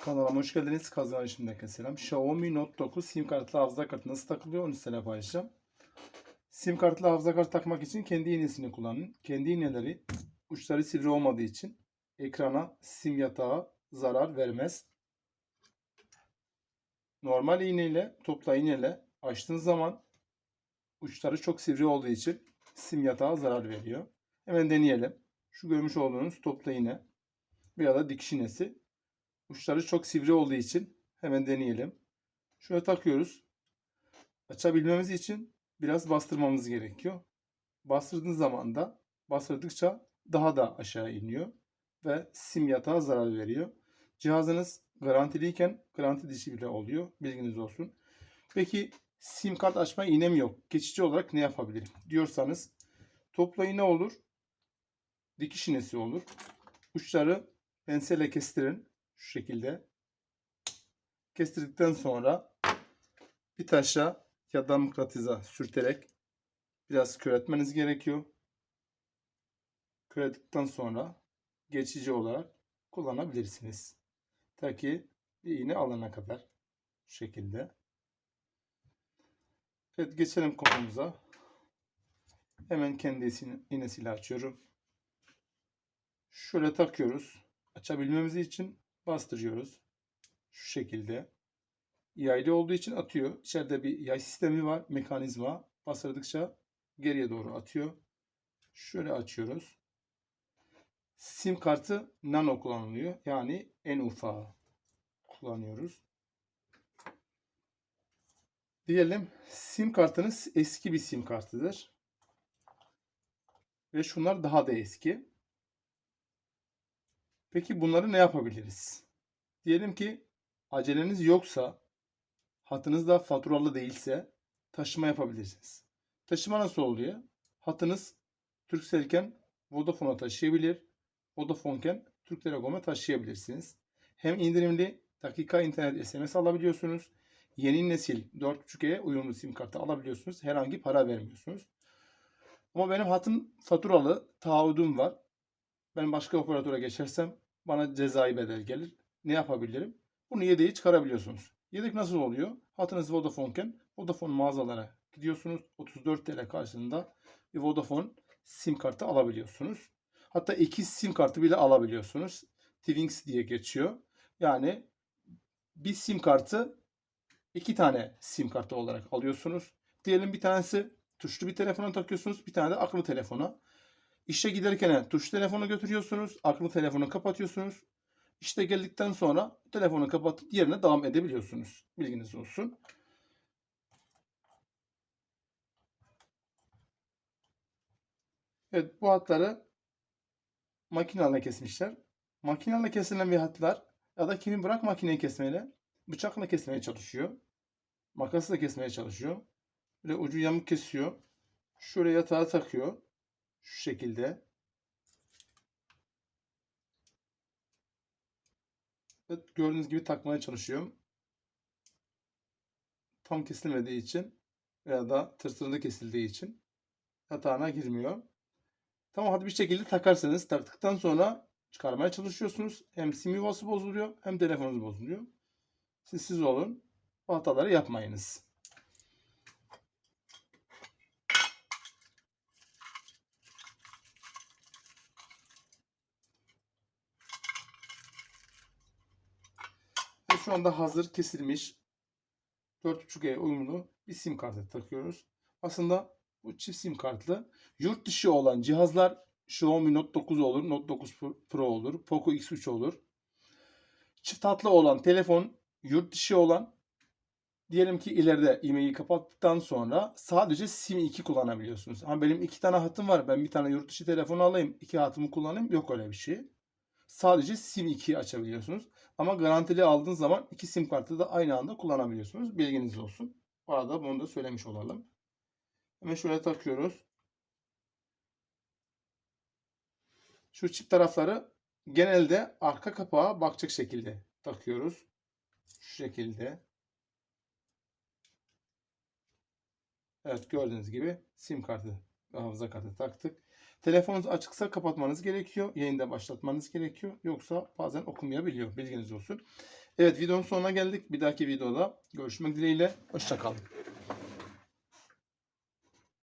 Kanalıma hoş geldiniz. Kazan işimdeki selam. Xiaomi Note 9 sim kartlı hafıza kartı nasıl takılıyor onu size paylaşacağım. Sim kartlı hafıza kartı takmak için kendi iğnesini kullanın. Kendi iğneleri uçları sivri olmadığı için ekrana sim yatağı zarar vermez. Normal iğneyle, topla iğneyle açtığınız zaman uçları çok sivri olduğu için sim yatağı zarar veriyor. Hemen deneyelim. Şu görmüş olduğunuz topla iğne veya da dikiş iğnesi Uçları çok sivri olduğu için hemen deneyelim. Şöyle takıyoruz. Açabilmemiz için biraz bastırmamız gerekiyor. Bastırdığınız zaman da bastırdıkça daha da aşağı iniyor ve sim yatağa zarar veriyor. Cihazınız garantiliyken garanti dışı bile oluyor. Bilginiz olsun. Peki sim kart açma iğnem yok. Geçici olarak ne yapabilirim? Diyorsanız topla iğne olur. Dikiş iğnesi olur. Uçları penseyle kestirin. Şu şekilde. Kestirdikten sonra bir taşa ya da mıknatıza sürterek biraz köretmeniz gerekiyor. Körettikten sonra geçici olarak kullanabilirsiniz. Ta ki bir iğne alana kadar. Şu şekilde. Evet geçelim konumuza. Hemen kendi iğnesiyle açıyorum. Şöyle takıyoruz. Açabilmemiz için bastırıyoruz. Şu şekilde. Yaylı olduğu için atıyor. İçeride bir yay sistemi var. Mekanizma. Bastırdıkça geriye doğru atıyor. Şöyle açıyoruz. Sim kartı nano kullanılıyor. Yani en ufağı kullanıyoruz. Diyelim sim kartınız eski bir sim kartıdır. Ve şunlar daha da eski. Peki bunları ne yapabiliriz? Diyelim ki aceleniz yoksa, hatınız da faturalı değilse taşıma yapabilirsiniz. Taşıma nasıl oluyor? Hatınız Turkcell'ken Vodafone'a taşıyabilir, Vodafone'ken Türk Telekom'a taşıyabilirsiniz. Hem indirimli dakika internet SMS alabiliyorsunuz. Yeni nesil 4.5G'ye uyumlu sim kartı alabiliyorsunuz. Herhangi para vermiyorsunuz. Ama benim hatım faturalı, taahhüdüm var ben başka operatöre geçersem bana cezai bedel gelir. Ne yapabilirim? Bunu yedeği çıkarabiliyorsunuz. Yedek nasıl oluyor? Hatınız Vodafone'ken Vodafone mağazalara gidiyorsunuz. 34 TL karşılığında bir Vodafone sim kartı alabiliyorsunuz. Hatta iki sim kartı bile alabiliyorsunuz. Twinks diye geçiyor. Yani bir sim kartı iki tane sim kartı olarak alıyorsunuz. Diyelim bir tanesi tuşlu bir telefona takıyorsunuz. Bir tane de akıllı telefona. İşe giderken tuş telefonu götürüyorsunuz. Akıllı telefonu kapatıyorsunuz. İşte geldikten sonra telefonu kapatıp yerine devam edebiliyorsunuz. Bilginiz olsun. Evet bu hatları makineyle kesmişler. Makineyle kesilen bir hatlar ya da kimi bırak makineyi kesmeyle bıçakla kesmeye çalışıyor. Makasla kesmeye çalışıyor. Böyle ucu yamuk kesiyor. Şöyle yatağa takıyor. Şu şekilde. Evet, gördüğünüz gibi takmaya çalışıyorum. Tam kesilmediği için veya da tırtırında kesildiği için hatana girmiyor. Tamam hadi bir şekilde takarsanız taktıktan sonra çıkarmaya çalışıyorsunuz. Hem sim yuvası bozuluyor hem telefonunuz bozuluyor. Siz siz olun. Bu hataları yapmayınız. Ve şu anda hazır kesilmiş 4.5G uyumlu bir sim kartı takıyoruz. Aslında bu çift sim kartlı yurt dışı olan cihazlar Xiaomi Note 9 olur, Note 9 Pro olur, Poco X3 olur. Çift hatlı olan telefon yurt dışı olan diyelim ki ileride e-maili kapattıktan sonra sadece sim 2 kullanabiliyorsunuz. Ama benim iki tane hatım var. Ben bir tane yurt dışı telefonu alayım, iki hatımı kullanayım. Yok öyle bir şey. Sadece sim 2'yi açabiliyorsunuz. Ama garantili aldığınız zaman iki sim kartı da aynı anda kullanabiliyorsunuz. Bilginiz olsun. Bu arada bunu da söylemiş olalım. Hemen şöyle takıyoruz. Şu çift tarafları genelde arka kapağa bakacak şekilde takıyoruz. Şu şekilde. Evet gördüğünüz gibi sim kartı hafıza kartı taktık. Telefonunuz açıksa kapatmanız gerekiyor. Yayında başlatmanız gerekiyor. Yoksa bazen okumayabiliyor. Bilginiz olsun. Evet videonun sonuna geldik. Bir dahaki videoda görüşmek dileğiyle. Hoşçakalın.